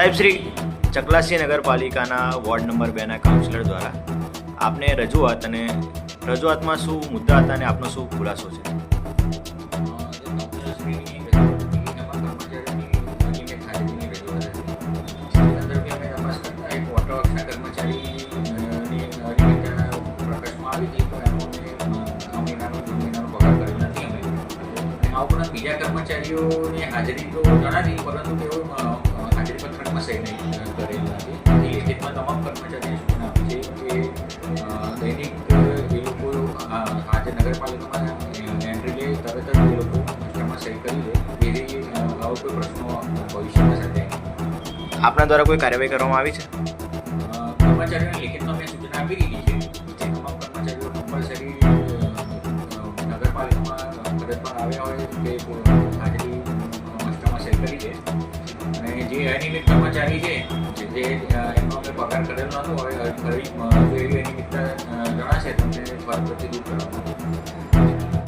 સાહેબ શ્રી ચકલાસી નગરપાલિકાના ward number બેના કાઉન્સિલર દ્વારા આપને રજૂઆત અને રજૂઆતમાં શું મુદ્દા હતા અને આપનો શું ખુલાસો છે? બીજા કર્મચારીઓની હાજરી તો જણાવી પરંતુ તેઓ સહી નહીં કરેલ એ લેખિતમાં તમામ કર્મચારીઓને સૂચના આપી છે કે દૈનિક એ લોકો આજે નગરપાલિકામાં એન્ટ્રી લે તરત જ એ લોકો પત્રમાં સહી કરી દે એવી આવો કોઈ પ્રશ્નો ભવિષ્યમાં સાથે આપના દ્વારા કોઈ કાર્યવાહી કરવામાં આવી છે? કર્મચારીઓને લેખિતમાં મેં સૂચના આપી દીધી છે જે તમામ કર્મચારીઓ કમ્પલસરી નગરપાલિકામાં ફરજ પર આવ્યા હોય તે હાજરી કરી દે જે અનિયમિત કર્મચારી છે, જે એમનો અમે પગાર કરેલો નહોતો હવે એવી અનિયમિતતા જણાશે તો ફરજ પરથી દૂર કરવામાં.